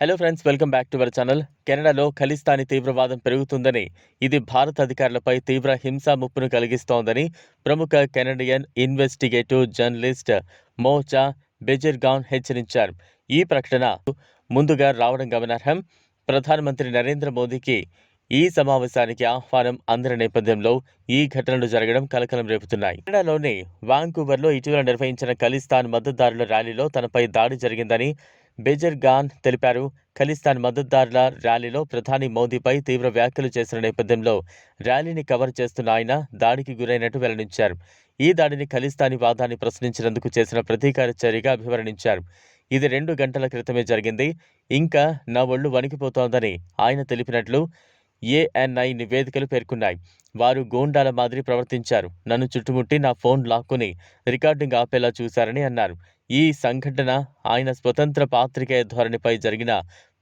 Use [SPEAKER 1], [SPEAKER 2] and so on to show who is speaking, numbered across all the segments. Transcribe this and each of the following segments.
[SPEAKER 1] Hello friends welcome back to our channel కెనడాలో ఖలిస్తానీ తీవ్రవాదం పెరుగుతుందని ఇది భారత అధికారులపై తీవ్ర హింసా ముప్పును కలిగిస్తోందని ప్రముఖ Canadian investigative journalist Mocha Bezirgan హెచ్చరించారు. ఈ ప్రకటన ముందుగా రావడం గమనార్హం. ప్రధానమంత్రి నరేంద్ర మోదీకి ఈ సమావేశానికి ఆహ్వానం అందిన నేపథ్యంలో ఈ ఘటనలు జరగడం కలకలం రేపుతున్నాయి. కెనడాలోని వాంకూవర్లో ఇటీవల నిర్వహించిన ఖలిస్తాన్ మద్దతుదారుల ర్యాలీలో తనపై దాడి జరిగిందని బేజర్ గాన్ తెలిపారు ఖలిస్తాన్ మద్దతుదారుల ర్యాలీలో ప్రధాని మోదీపై తీవ్ర వ్యాఖ్యలు చేసిన నేపథ్యంలో ర్యాలీని కవర్ చేస్తున్న ఆయన దాడికి గురైనట్టు వెల్లడించారు. ఈ దాడిని ఖలిస్తానీ వాదాన్ని ప్రశ్నించినందుకు చేసిన ప్రతీకార చర్యగా అభివర్ణించారు. ఇది రెండు గంటల క్రితమే జరిగింది. ఇంకా నా ఒళ్ళు వణికిపోతోందని ఆయన తెలిపినట్లు ఏఎన్ఐ నివేదికలు పేర్కొన్నాయి. వారు గోండాల మాదిరి ప్రవర్తించారు. నన్ను చుట్టుముట్టి నా ఫోన్ లాక్కుని రికార్డింగ్ ఆపేలా చూశారని అన్నారు. ఈ సంఘటన ఆయన స్వతంత్ర పాత్రికేయ ధోరణిపై జరిగిన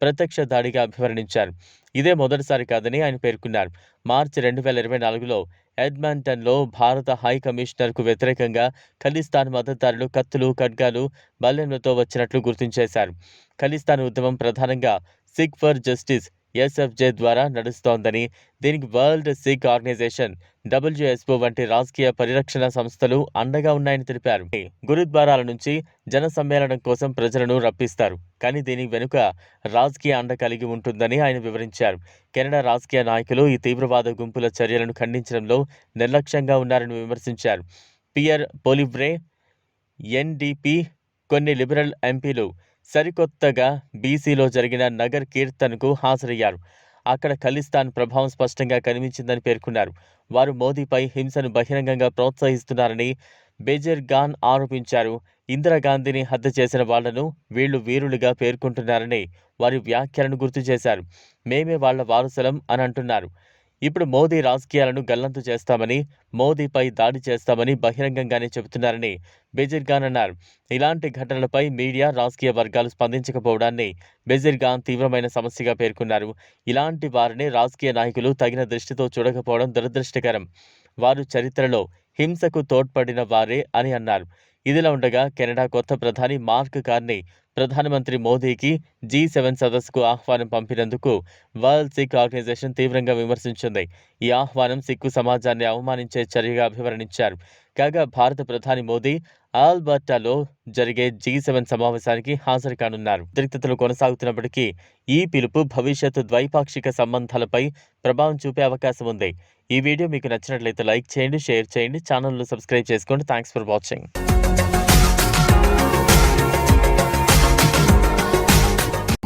[SPEAKER 1] ప్రత్యక్ష దాడిగా అభివర్ణించారు. ఇదే మొదటిసారి కాదని ఆయన పేర్కొన్నారు. మార్చి రెండు వేల ఇరవై నాలుగులో ఎడ్మంటన్లో భారత హై కమిషనర్కు వ్యతిరేకంగా ఖలిస్తాన్ మద్దతుదారులు కత్తులు ఖడ్గాలు బల్లెంలతో వచ్చినట్లు గుర్తించేశారు. ఖలిస్తాన్ ఉద్యమం ప్రధానంగా సిక్ ఫర్ జస్టిస్ ఎస్ఎఫ్జే ద్వారా నడుస్తోందని దీనికి వరల్డ్ సిక్ ఆర్గనైజేషన్ డబ్ల్యూఎస్ఓ వంటి రాజకీయ పరిరక్షణ సంస్థలు అండగా ఉన్నాయని తెలిపారు. గురుద్వారాల నుంచి జన సమ్మేళనం కోసం ప్రజలను రప్పిస్తారు. కానీ దీని వెనుక రాజకీయ అండ కలిగి ఉంటుందని ఆయన వివరించారు. కెనడా రాజకీయ నాయకులు ఈ తీవ్రవాద గుంపుల చర్యలను ఖండించడంలో నిర్లక్ష్యంగా ఉన్నారని విమర్శించారు. పియర్ పోలివ్రే ఎన్డీపీ కొన్ని లిబరల్ ఎంపీలు సరికొత్తగా బీసీలో జరిగిన నగర్ కీర్తనకు హాజరయ్యారు. అక్కడ ఖలిస్తాన్ ప్రభావం స్పష్టంగా కనిపించిందని పేర్కొన్నారు. వారు మోదీపై హింసను బహిరంగంగా ప్రోత్సహిస్తున్నారని బెజర్ గాన్ ఆరోపించారు ఇందిరాగాంధీని హత్య చేసిన వాళ్ళను వీళ్ళు వీరులుగా పేర్కొంటున్నారని వారి వ్యాఖ్యలను గుర్తు చేశారు. మేమే వాళ్ళ వారసులం అని అంటున్నారు. ఇప్పుడు మోదీ రాజకీయాలను గల్లంతు చేస్తామని మోదీపై దాడి చేస్తామని బహిరంగంగానే చెబుతున్నారని బెజిర్గాన్ అన్నారు ఇలాంటి ఘటనలపై మీడియా రాజకీయ వర్గాలు స్పందించకపోవడాన్ని బెజిర్గాన్ తీవ్రమైన సమస్యగా పేర్కొన్నారు. ఇలాంటి వారిని రాజకీయ నాయకులు తగిన దృష్టితో చూడకపోవడం దురదృష్టకరం. వారు చరిత్రలో హింసకు తోడ్పడిన వారే అని అన్నారు. ఇదిలా ఉండగా కెనడా కొత్త ప్రధాని మార్క్ కార్ని ప్రధానమంత్రి మోదీకి జీ సెవెన్ సదస్సుకు ఆహ్వానం పంపినందుకు వరల్డ్ సిక్ ఆర్గనైజేషన్ తీవ్రంగా విమర్శించింది. ఈ ఆహ్వానం సిక్కు సమాజాన్ని అవమానించే చర్యగా అభివర్ణించారు. కాగా భారత ప్రధాని మోదీ ఆల్బర్టాలో జరిగే జీ సెవెన్ సమావేశానికి హాజరు కానున్నారు. ఉద్రిక్తతలు కొనసాగుతున్నప్పటికీ ఈ పిలుపు భవిష్యత్తు ద్వైపాక్షిక సంబంధాలపై ప్రభావం చూపే అవకాశం ఉంది. ఈ వీడియో మీకు నచ్చినట్లయితే లైక్ చేయండి షేర్ చేయండి ఛానల్ను సబ్స్క్రైబ్ చేసుకోండి. Thanks for watching.